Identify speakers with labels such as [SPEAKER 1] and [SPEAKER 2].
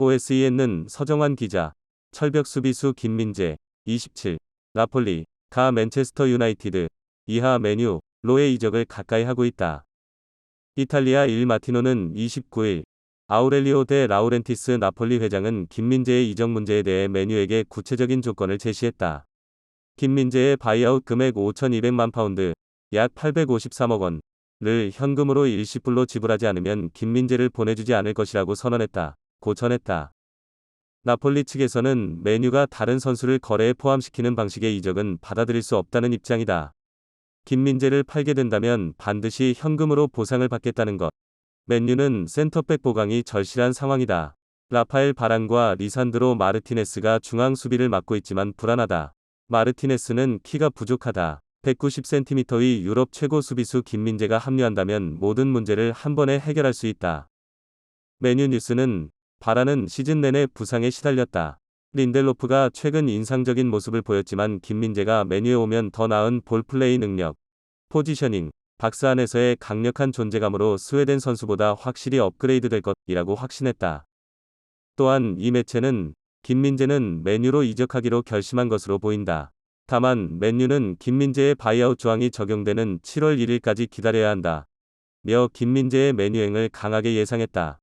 [SPEAKER 1] OSEN은 서정환 기자, 철벽 수비수 김민재, 27, 나폴리, 가 맨체스터 유나이티드, 이하 메뉴, 로의 이적을 가까이 하고 있다. 이탈리아 일 마티노는 29일 아우렐리오 데 라우렌티스 나폴리 회장은 김민재의 이적 문제에 대해 메뉴에게 구체적인 조건을 제시했다. 김민재의 바이아웃 금액 5,200만 파운드, 약 853억 원을 현금으로 일시불로 지불하지 않으면 김민재를 보내주지 않을 것이라고 선언했다. 고 전했다. 나폴리 측에서는 메뉴가 다른 선수를 거래에 포함시키는 방식의 이적은 받아들일 수 없다는 입장이다. 김민재를 팔게 된다면 반드시 현금으로 보상을 받겠다는 것. 맨유는 센터백 보강이 절실한 상황이다. 라파엘 바란과 리산드로 마르티네스가 중앙 수비를 맡고 있지만 불안하다. 마르티네스는 키가 부족하다. 190cm의 유럽 최고 수비수 김민재가 합류한다면 모든 문제를 한 번에 해결할 수 있다. 메뉴 뉴스는 바라는 시즌 내내 부상에 시달렸다. 린델로프가 최근 인상적인 모습을 보였지만 김민재가 메뉴에 오면 더 나은 볼플레이 능력, 포지셔닝, 박스 안에서의 강력한 존재감으로 스웨덴 선수보다 확실히 업그레이드 될 것이라고 확신했다. 또한 이 매체는 김민재는 맨유로 이적하기로 결심한 것으로 보인다. 다만 맨유는 김민재의 바이아웃 조항이 적용되는 7월 1일까지 기다려야 한다. 며 김민재의 맨유행을 강하게 예상했다.